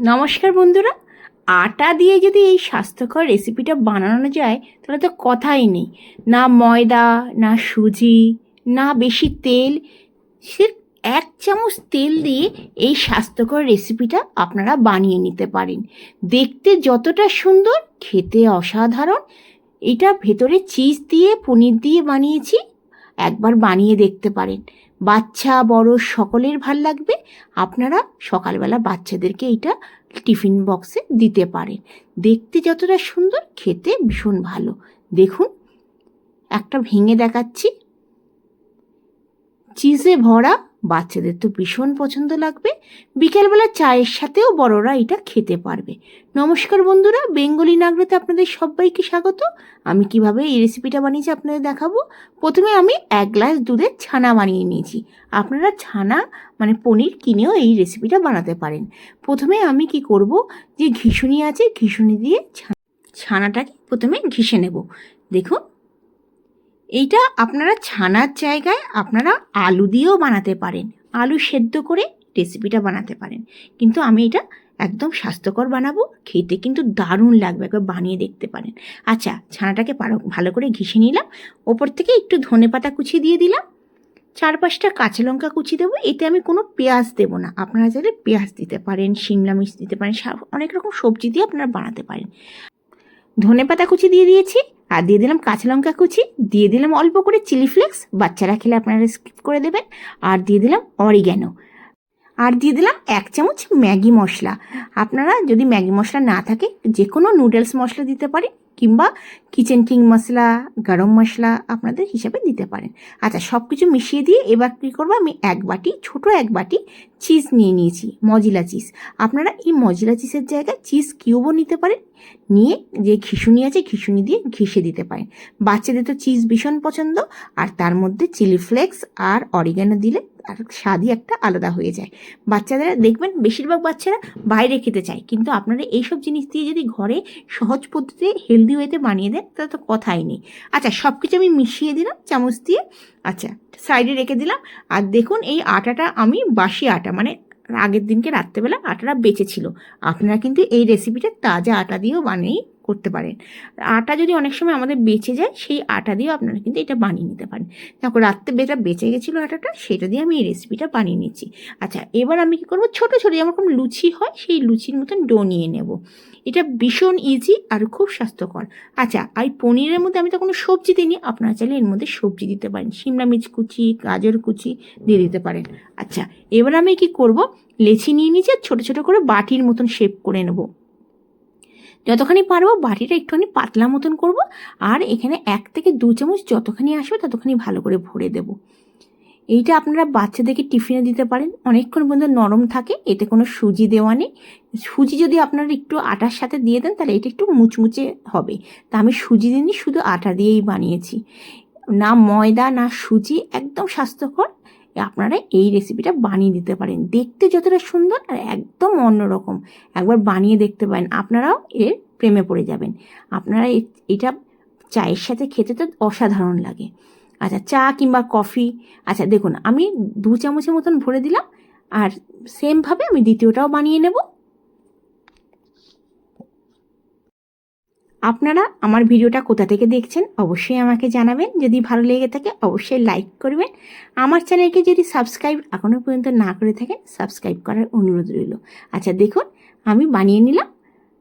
নমস্কার বন্ধুরা। আটা দিয়ে যদি এই স্বাস্থ্যকর রেসিপিটা বানানো যায়, তাহলে তো কথাই নেই। না ময়দা, না সুজি, না বেশি তেল সির্ফ এক চামচ তেল দিয়ে এই স্বাস্থ্যকর রেসিপিটা আপনারা বানিয়ে নিতে পারেন। দেখতে যতটা সুন্দর, খেতে অসাধারণ। এটা ভেতরে চিজ দিয়ে, পনির দিয়ে বানিয়েছি। একবার বানিয়ে দেখতে পারেন। বাচ্চা, বড় সকলের ভালো লাগবে। আপনারা সকালবেলা বাচ্চাদেরকে এটা টিফিন বক্সে দিতে পারেন। দেখতে যতটা সুন্দর, খেতে ভীষণ ভালো। দেখুন, একটা ভেঙে দেখাচ্ছি। চিজে ভরা বাচ্চাদের তো ভীষণ পছন্দ লাগবে। বিকেলবেলা চায়ের সাথেও বড়রা এটা খেতে পারবে। নমস্কার বন্ধুরা, বেঙ্গলি নাগরাতে আপনাদের সবাইকে স্বাগত। আমি কীভাবে এই রেসিপিটা বানিয়েছি আপনাদের দেখাবো। প্রথমে আমি এক গ্লাস দুধের ছানা বানিয়ে নিয়েছি। আপনারা ছানা মানে পনির কিনেও এই রেসিপিটা বানাতে পারেন। প্রথমে আমি কি করব? যে ঘিসুনি আছে ঘিসুনি দিয়ে ছানাটাকে প্রথমে ঘিসে নেব। দেখুন এইটা আপনারা ছানার জায়গায় আপনারা আলু দিয়েও বানাতে পারেন। আলু সেদ্ধ করে রেসিপিটা বানাতে পারেন। কিন্তু আমি এটা একদম স্বাস্থ্যকর বানাবো, খেতে কিন্তু দারুণ লাগবে, একবার বানিয়ে দেখতে পারেন। আচ্ছা ছানাটাকে ভালো করে ঘিসে নিলাম। ওপর থেকে একটু ধনে পাতা কুচি দিয়ে দিলাম। চার পাঁচটা কাঁচা লঙ্কা কুচি দেবো। এতে আমি কোনো পেঁয়াজ দেবো না। আপনারা চাইলে পেঁয়াজ দিতে পারেন, শিমলা মির্চ দিতে পারেন অনেক রকম সবজি দিয়ে আপনারা বানাতে পারেন। ধনে পাতা কুচি দিয়ে দিয়েছি। আর দিয়ে দিলাম কাঁচা লঙ্কা কুচি, দিয়ে দিলাম অল্প করে চিলি ফ্লেক্স বাচ্চারা খেলে আপনারা স্কিপ করে দেবেন। আর দিয়ে দিলাম অরিগ্যানো আর দিয়ে দিলাম এক চামচ ম্যাগি মশলা। আপনারা যদি ম্যাগি মশলা না থাকে যে কোনো নুডলস মশলা দিতে পারেন কিংবা কিচেন কিং মশলা, গরম মশলা আপনাদের হিসাবে দিতে পারেন। আচ্ছা সব কিছু মিশিয়ে দিয়ে এবার কী করব আমি? এক বাটি, ছোট এক বাটি চিজ নিয়ে নিয়েছি, মজিলা চিজ। আপনারা এই মজিলা চিজের জায়গায় চিজ কিউবও নিতে পারেন, নিয়ে যে ঘিসুনি আছে, ঘিসুনি দিয়ে ঘিসে দিতে পারেন। বাচ্চাদের তো চিজ ভীষণ পছন্দ, আর তার মধ্যে চিলি ফ্লেক্স আর অরিগানো দিলে আর স্বাদই একটা আলাদা হয়ে যায়। বাচ্চাদের, দেখবেন বেশিরভাগ বাচ্চারা বাইরে খেতে চায়। কিন্তু আপনারা এইসব জিনিস দিয়ে যদি ঘরে সহজ পদ্ধতিতে হেলদি ওয়েতে বানিয়ে দেন তাহলে তো কথাই নেই। আচ্ছা সব কিছু আমি মিশিয়ে দিলাম, চামচ দিয়ে। আচ্ছা সাইডে রেখে দিলাম। আর দেখুন, এই আটাটা আমি বাসি আটা মানে আগের দিনকে রাত্রেবেলা আটাটা বেঁচে ছিল আপনারা কিন্তু এই রেসিপিটা তাজা আটা দিয়েও বানিয়ে করতে পারেন। আটা যদি অনেক সময় আমাদের বেঁচে যায়, সেই আটা দিয়েও আপনারা কিন্তু এটা বানিয়ে নিতে পারেন। দেখো, রাত্রে বেটা বেঁচে গেছিল আটাটা, সেটা দিয়ে আমি এই রেসিপিটা বানিয়ে নিচ্ছি। আচ্ছা এবার আমি কী করব? ছোটো ছোটো যেরকম লুচি হয়, সেই লুচির মতন ডো নিয়ে নেব। এটা ভীষণ ইজি আর খুব স্বাস্থ্যকর। আচ্ছা আর পনিরের মধ্যে আমি তো কোনো সবজি দিইনি, আপনারা চাইলে এর মধ্যে সবজি দিতে পারেন। শিমলা মির্চ কুচি, গাজর কুচি দিয়ে দিতে পারেন। আচ্ছা এবার আমি কি করব? লেচি নিয়ে নিচে ছোটো ছোটো করে বাটির মতন শেপ করে নেব। যতখানি পারব বাটিটা একটুখানি পাতলা মতন করব, আর এখানে এক থেকে দু চামচ যতখানি আসবে ততখানি ভালো করে ভরে দেব। এইটা আপনারা বাচ্চাদেরকে টিফিনে দিতে পারেন। অনেকক্ষণ পর্যন্ত নরম থাকে, এতে কোনো সুজি দেওয়া নেই। সুজি যদি আপনারা একটু আটার সাথে দিয়ে দেন, তাহলে এটা একটু মুচমুচে হবে। তা আমি সুজি দিনই শুধু আটা দিয়েই বানিয়েছি। না ময়দা, না সুজি, একদম স্বাস্থ্যকর আপনারা এই রেসিপিটা বানিয়ে দিতে পারেন। দেখতে যতটা সুন্দর আর একদম অন্যরকম। একবার বানিয়ে দেখতে পারেন। আপনারাও এর প্রেমে পড়ে যাবেন। আপনারা এটা চায়ের সাথে খেতে তো অসাধারণ লাগে। আচ্ছা চা কিংবা কফি আচ্ছা দেখুন, আমি দু চামচের মতন ভরে দিলাম। আর সেমভাবে আমি দ্বিতীয়টাও বানিয়ে নেব। আপনারা আমার ভিডিওটা কোথা থেকে দেখছেন অবশ্যই আমাকে জানাবেন। যদি ভালো লেগে থাকে অবশ্যই লাইক করবেন। আমার চ্যানেলকে যদি সাবস্ক্রাইব এখনও পর্যন্ত না করে থাকেন সাবস্ক্রাইব করার অনুরোধ রইল। আচ্ছা দেখুন, আমি বানিয়ে নিলাম।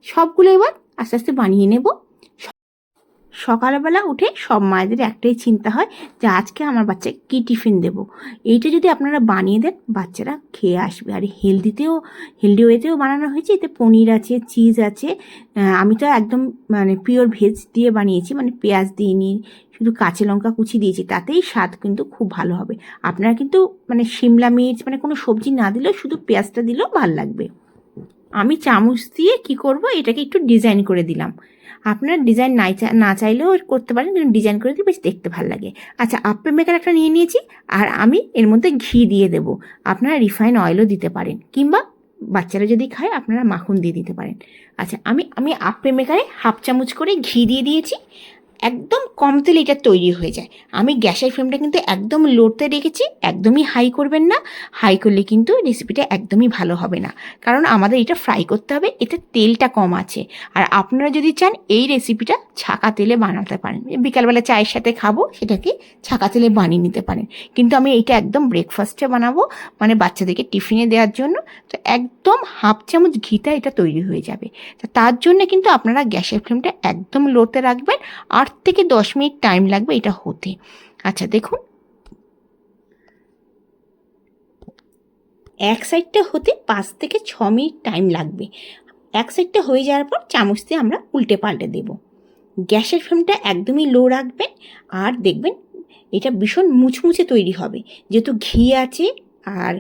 সবগুলো এবার আস্তে আস্তে বানিয়ে নেব। সকালবেলা উঠে সব মায়েদের একটাই চিন্তা হয় যে আজকে আমার বাচ্চাকে কী টিফিন দেবো। এইটা যদি আপনারা বানিয়ে দেন, বাচ্চারা খেয়ে আসবে। আর হেলদিতেও, হেলদি ওয়েতেও বানানো হয়েছে। এতে পনির আছে, চিজ আছে। আমি তো একদম মানে পিওর ভেজ দিয়ে বানিয়েছি। মানে পেঁয়াজ দিইনি শুধু কাঁচা লঙ্কা কুচি দিয়েছি। তাতেই স্বাদ কিন্তু খুব ভালো হবে। আপনারা কিন্তু মানে শিমলা মির্চ মানে কোনো সবজি না দিলেও শুধু পেঁয়াজটা দিলেও ভালো লাগবে। আমি চামচ দিয়ে কি করব? এটাকে একটু ডিজাইন করে দিলাম। আপনার ডিজাইন নাই না চাইলেও করতে পারেন, কিন্তু ডিজাইন করে দিলে বেশ দেখতে ভালো লাগে। আচ্ছা আপে মেকার একটা নিয়ে নিয়েছি, আর আমি এর মধ্যে ঘি দিয়ে দেবো। আপনারা রিফাইন অয়েলও দিতে পারেন, কিংবা বাচ্চারা যদি খায়, আপনারা মাখন দিয়ে দিতে পারেন। আচ্ছা আমি আমি আপে মেকারে হাফ চামচ করে ঘি দিয়ে দিয়েছি। একদম কম তেলে এটা তৈরি হয়ে যায়। আমি গ্যাসের ফ্লেমটা কিন্তু একদম লোতে রেখেছি, একদমই হাই করবেন না। হাই করলে কিন্তু রেসিপিটা একদমই ভালো হবে না। কারণ আমাদের এটা ফ্রাই করতে হবে, এতে তেলটা কম আছে। আর আপনারা যদি চান এই রেসিপিটা ছাকা তেলে বানাতে পারেন। বিকালবেলা চায়ের সাথে খাব, সেটাকে ছাকা তেলে বানিয়ে নিতে পারেন। কিন্তু আমি এইটা একদম ব্রেকফাস্টে বানাবো মানে বাচ্চাদেরকে টিফিনে দেওয়ার জন্য। তো একদম হাফ চামচ ঘিটা এটা তৈরি হয়ে যাবে। তার জন্য কিন্তু আপনারা গ্যাসের ফ্লেমটা একদম লোতে রাখবেন। আট থেকে দশ মিনিট টাইম লাগবে, এটা হতে। আচ্ছা দেখুন। এক সাইডটা হতে পাঁচ থেকে ছ মিনিট টাইম লাগবে। এক সাইডটা হয়ে যাওয়ার পর চামচ দিয়ে আমরা উল্টে পাল্টে দেব। গ্যাসের ফ্লেমটা একদমই লো রাখবেন, আর দেখবেন এটা ভীষণ মুচমুচে তৈরি হবে। যেহেতু ঘি আছে আর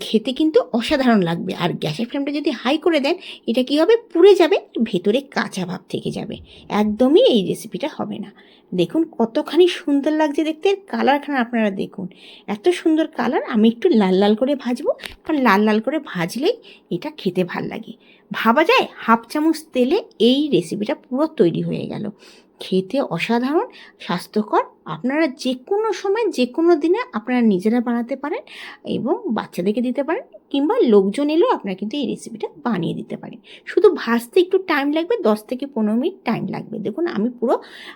খেতে কিন্তু অসাধারণ লাগবে। আর গ্যাসের ফ্লেমটা যদি হাই করে দেন, এটা কি হবে? পুড়ে যাবে, ভেতরে কাঁচা ভাব থেকে যাবে। একদমই এই রেসিপিটা হবে না। দেখুন কতখানি সুন্দর লাগছে দেখতে। কালারখানা আপনারা দেখুন। এত সুন্দর কালার আমি একটু লাল লাল করে ভাজবো। কারণ লাল লাল করে ভাজলেই এটা খেতে ভালো লাগে। ভাবা যায় হাফ চামচ তেলে এই রেসিপিটা পুরো তৈরি হয়ে গেল। খেতে অসাধারণ, স্বাস্থ্যকর আপনারা যে কোনো সময় যে কোনো দিনে আপনারা নিজেরা বানাতে পারেন এবং বাচ্চাদেরকে দিতে পারেন কিংবা লোকজন এলেও আপনারা কিন্তু এই রেসিপিটা বানিয়ে দিতে পারেন। শুধু ভাজতে একটু টাইম লাগবে, দশ থেকে পনেরো মিনিট টাইম লাগবে। দেখুন, আমি পুরো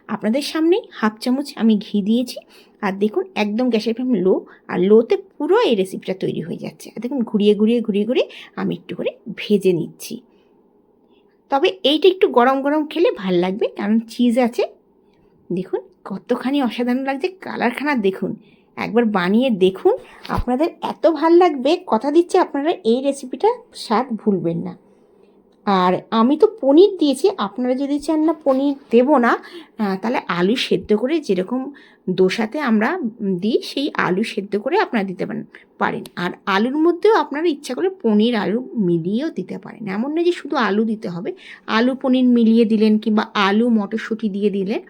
আপনাদের সামনেই হাফ চামচ আমি ঘি দিয়েছি। আর দেখুন, একদম গ্যাসের ফ্লেম লো আর লোতে পুরো এই রেসিপিটা তৈরি হয়ে যাচ্ছে। আর দেখুন, ঘুরিয়ে ঘুরিয়ে ঘুরিয়ে ঘুরিয়ে আমি একটু করে ভেজে নিচ্ছি। তবে এইটা একটু গরম গরম খেলে ভালো লাগবে, কারণ চিজ আছে। দেখুন কতখানি অসাধারণ লাগছে কালারখানা দেখুন। একবার বানিয়ে দেখুন, আপনাদের এত ভালো লাগবে, কথা দিচ্ছি আপনারা এই রেসিপিটা স্বাদ ভুলবেন না। আর আমি তো পনির দিয়েছি, আপনারা যদি চান না পনির দেবো না তাহলে আলু সেদ্ধ করে যেরকম দোসাতে আমরা দিই, সেই আলু সেদ্ধ করে আপনারা দিতে পারেন পারেন। আর আলুর মধ্যেও আপনারা ইচ্ছা করে পনির আলু মিলিয়েও দিতে পারেন। এমন নয় যে শুধু আলু দিতে হবে, আলু পনির মিলিয়ে দিলেন কিংবা আলু মটরশুঁটি দিয়ে দিলেন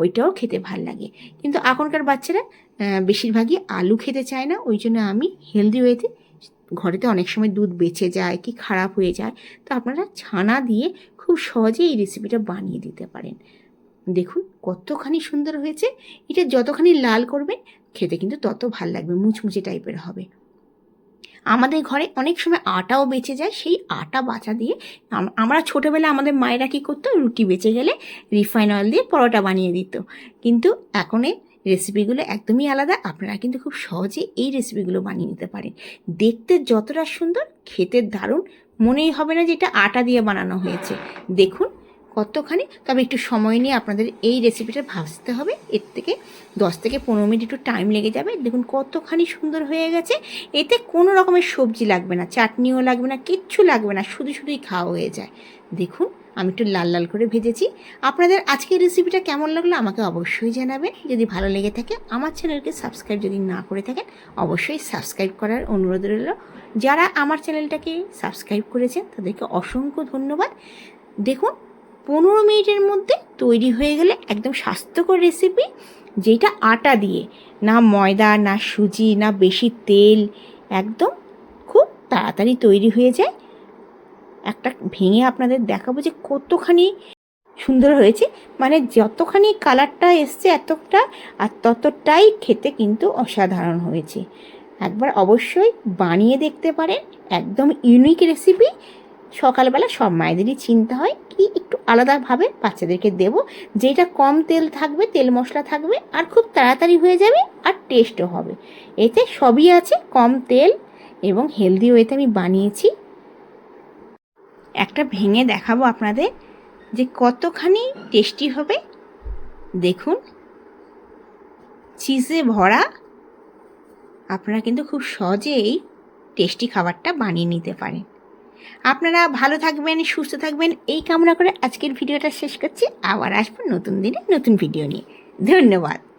ওইটাও খেতে ভালো লাগে। কিন্তু এখনকার বাচ্চারা বেশিরভাগই আলু খেতে চায় না, ওই জন্য আমি হেলদি ওয়েতে ঘরেতে অনেক সময় দুধ বেঁচে যায় কি খারাপ হয়ে যায়, তো আপনারা ছানা দিয়ে খুব সহজে এই রেসিপিটা বানিয়ে দিতে পারেন। দেখুন কতখানি সুন্দর হয়েছে, এটা যতখানি লাল করবেন, খেতে কিন্তু তত ভালো লাগবে, মুচমুচে টাইপের হবে। আমাদের ঘরে অনেক সময় আটাও বেঁচে যায়, সেই আটা বাঁচা দিয়ে আমরা ছোটোবেলা আমাদের মায়েরা কী করতো? রুটি বেঁচে গেলে রিফাইন অয়েল দিয়ে পরোটা বানিয়ে দিত। কিন্তু এখন রেসিপিগুলো একদমই আলাদা, আপনারা কিন্তু খুব সহজে এই রেসিপিগুলো বানিয়ে নিতে পারেন। দেখতে যতটা সুন্দর, খেতে দারুণ, মনেই হবে না যে এটা আটা দিয়ে বানানো হয়েছে। দেখুন কতখানি? তবে একটু সময় নিয়ে আপনাদের এই রেসিপিটা ভাজতে হবে। এর থেকে দশ থেকে পনেরো মিনিট একটু টাইম লেগে যাবে। দেখুন কতখানি সুন্দর হয়ে গেছে। এতে কোনো রকমের সবজি লাগবে না, চাটনিও লাগবে না, কিচ্ছু লাগবে না, শুধু শুধুই খাওয়া হয়ে যায়। দেখুন, আমি একটু লাল লাল করে ভেজেছি। আপনাদের আজকের রেসিপিটা কেমন লাগল আমাকে অবশ্যই জানাবেন। যদি ভালো লেগে থাকে, আমার চ্যানেলকে সাবস্ক্রাইব যদি না করে থাকেন, অবশ্যই সাবস্ক্রাইব করার অনুরোধ রইল। যারা আমার চ্যানেলটাকে সাবস্ক্রাইব করেছেন, তাদেরকে অসংখ্য ধন্যবাদ। দেখুন পনেরো মিনিটের মধ্যে তৈরি হয়ে গেলে একদম স্বাস্থ্যকর রেসিপি যেটা আটা দিয়ে। না ময়দা, না সুজি, না বেশি তেল, একদম খুব তাড়াতাড়ি তৈরি হয়ে যায়। একটা ভেঙে আপনাদের দেখাবো যে কতখানি সুন্দর হয়েছে। মানে যতখানি কালারটা এসছে এতটা, আর ততটাই খেতে কিন্তু অসাধারণ হয়েছে। একবার অবশ্যই বানিয়ে দেখতে পারেন। একদম ইউনিক রেসিপি সকালবেলা সব মায়েদেরই চিন্তা হয় কি একটু আলাদাভাবে বাচ্চাদেরকে দেবো, যেটা কম তেল থাকবে, তেল মশলা থাকবে, আর খুব তাড়াতাড়ি হয়ে যাবে আর টেস্টও হবে। এতে সবই আছে, কম তেল এবং হেলদি ওয়েতে আমি বানিয়েছি। একটা ভেঙে দেখাবো আপনাদের যে কতখানি টেস্টি হবে। দেখুন চিজে ভরা। আপনারা কিন্তু খুব সহজেই টেস্টি খাবারটা বানিয়ে নিতে পারেন। আপনারা ভালো থাকবেন, সুস্থ থাকবেন। এই কামনা করে আজকের ভিডিওটা শেষ করছি। আবার আসব নতুন দিনে নতুন ভিডিও নিয়ে। ধন্যবাদ।